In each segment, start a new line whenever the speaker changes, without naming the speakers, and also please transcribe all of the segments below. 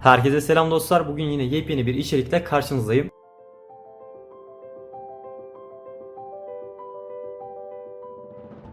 Herkese selam dostlar. Bugün yine yepyeni bir içerikle karşınızdayım.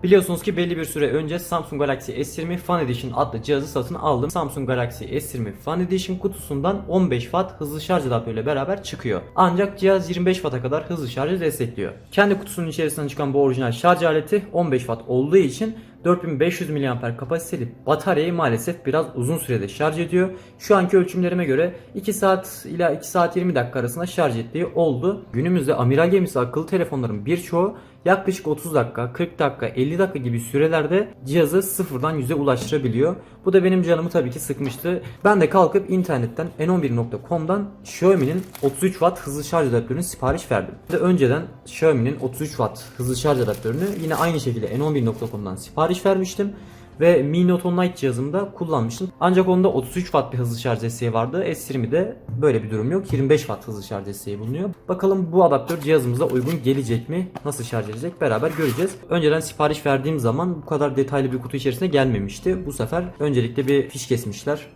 Biliyorsunuz ki belli bir süre önce Samsung Galaxy S20 Fan Edition adlı cihazı satın aldım. Samsung Galaxy S20 Fan Edition kutusundan 15 Watt hızlı şarj adaptörüyle beraber çıkıyor. Ancak cihaz 25 Watt'a kadar hızlı şarjı destekliyor. Kendi kutusunun içerisinden çıkan bu orijinal şarj aleti 15 Watt olduğu için 4500 mAh kapasiteli bataryayı maalesef biraz uzun sürede şarj ediyor. Şu anki ölçümlerime göre 2 saat ila 2 saat 20 dakika arasında şarj ettiği oldu. Günümüzde amiral gemisi akıllı telefonların birçoğu yaklaşık 30 dakika, 40 dakika, 50 dakika gibi sürelerde cihazı sıfırdan 100'e ulaştırabiliyor. Bu da benim canımı tabii ki sıkmıştı. Ben de kalkıp internetten n11.com'dan Xiaomi'nin 33 Watt hızlı şarj adaptörünü sipariş verdim. Ve önceden Xiaomi'nin 33 Watt hızlı şarj adaptörünü yine aynı şekilde n11.com'dan sipariş vermiştim ve Mi Note 10 Lite cihazımda kullanmıştım. Ancak onda 33 Watt bir hızlı şarj desteği vardı. S20'de böyle bir durum yok. 25 Watt hızlı şarj desteği bulunuyor. Bakalım bu adaptör cihazımıza uygun gelecek mi? Nasıl şarj edecek? Beraber göreceğiz. Önceden sipariş verdiğim zaman bu kadar detaylı bir kutu içerisine gelmemişti. Bu sefer öncelikle bir fiş kesmişler.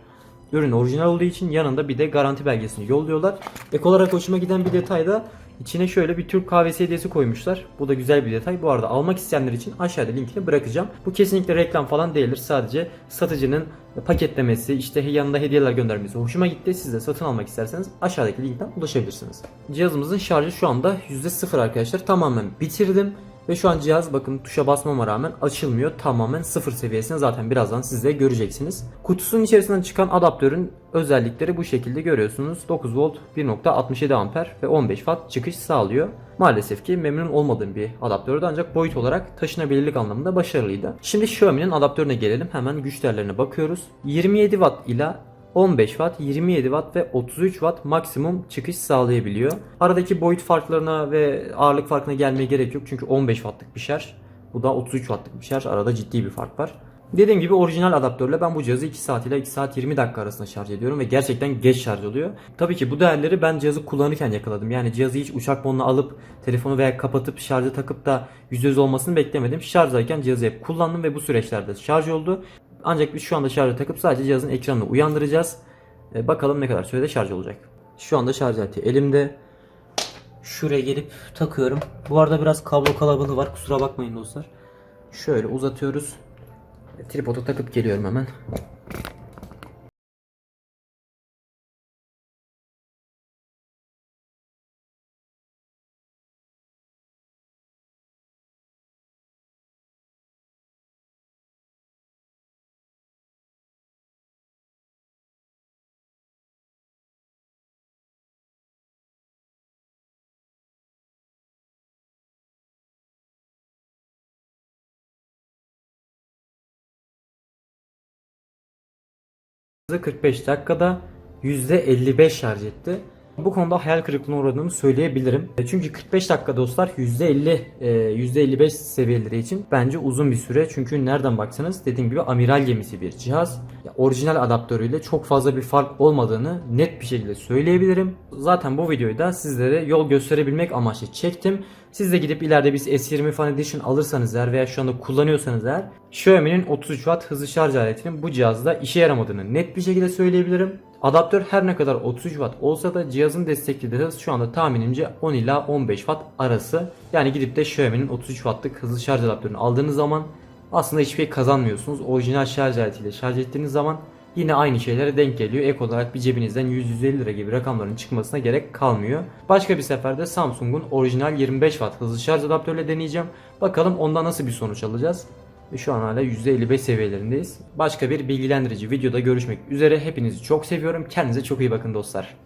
Ürün orijinal olduğu için yanında bir de garanti belgesini yolluyorlar. Ek olarak hoşuma giden bir detay da içine şöyle bir Türk kahvesi hediyesi koymuşlar. Bu da güzel bir detay. Bu arada almak isteyenler için aşağıda linkini bırakacağım. Bu kesinlikle reklam falan değildir. Sadece satıcının paketlemesi, işte yanında hediyeler göndermesi hoşuma gitti. Siz de satın almak isterseniz aşağıdaki linkten ulaşabilirsiniz. Cihazımızın şarjı şu anda %0 arkadaşlar. Tamamen bitirdim. Ve şu an cihaz bakın tuşa basmama rağmen açılmıyor. Tamamen sıfır seviyesine zaten birazdan siz de göreceksiniz. Kutusunun içerisinden çıkan adaptörün özellikleri bu şekilde görüyorsunuz. 9 volt 1.67 amper ve 15 watt çıkış sağlıyor. Maalesef ki memnun olmadığım bir adaptördü ancak boyut olarak taşınabilirlik anlamında başarılıydı. Şimdi Xiaomi'nin adaptörüne gelelim. Hemen güç değerlerine bakıyoruz. 27 watt ile 15 Watt, 27 Watt ve 33 Watt maksimum çıkış sağlayabiliyor. Aradaki boyut farklarına ve ağırlık farkına gelmeye gerek yok çünkü 15 Watt'lık bir şarj. Bu da 33 Watt'lık bir şarj. Arada ciddi bir fark var. Dediğim gibi orijinal adaptörle ben bu cihazı 2 saat ile 2 saat 20 dakika arasında şarj ediyorum ve gerçekten geç şarj oluyor. Tabii ki bu değerleri ben cihazı kullanırken yakaladım. Yani cihazı hiç uçak moduna alıp telefonu veya kapatıp şarja takıp da %100 olmasını beklemedim. Şarjdayken cihazı hep kullandım ve bu süreçlerde şarj oldu. Ancak biz şu anda şarja takıp sadece cihazın ekranını uyandıracağız. E, bakalım ne kadar sürede şarj olacak. Şu anda şarj aleti elimde. Şuraya gelip takıyorum. Bu arada biraz kablo kalabalığı var. Kusura bakmayın dostlar. Şöyle uzatıyoruz. E, Tripoda takıp geliyorum hemen. 45 dakikada %55 şarj etti. Bu konuda hayal kırıklığına uğradığımı söyleyebilirim. E, Çünkü 45 dakika dostlar %50 e, %55 seviyeleri için bence uzun bir süre. Çünkü nereden baksanız dediğim gibi amiral gemisi bir cihaz. Ya, Orijinal adaptörüyle çok fazla bir fark olmadığını net bir şekilde söyleyebilirim. Zaten bu videoyu da sizlere yol gösterebilmek amaçlı çektim. Siz de gidip ileride biz S20 Fan Edition alırsanız eğer veya şu anda kullanıyorsanız eğer Xiaomi'nin 33 Watt hızlı şarj aletinin bu cihazda işe yaramadığını net bir şekilde söyleyebilirim. Adaptör her ne kadar 33 Watt olsa da cihazın desteklediği hız şu anda tahminimce 10 ila 15 Watt arası. Yani gidip de Xiaomi'nin 33 Watt'lık hızlı şarj adaptörünü aldığınız zaman aslında hiçbir şey kazanmıyorsunuz. Orijinal şarj aletiyle şarj ettiğiniz zaman yine aynı şeylere denk geliyor. Ek olarak bir cebinizden 100-150 lira gibi rakamların çıkmasına gerek kalmıyor. Başka bir seferde Samsung'un orijinal 25 Watt hızlı şarj adaptörüyle deneyeceğim. Bakalım onda nasıl bir sonuç alacağız. Ve şu an hala %55 seviyelerindeyiz. Başka bir bilgilendirici videoda görüşmek üzere. Hepinizi çok seviyorum. Kendinize çok iyi bakın dostlar.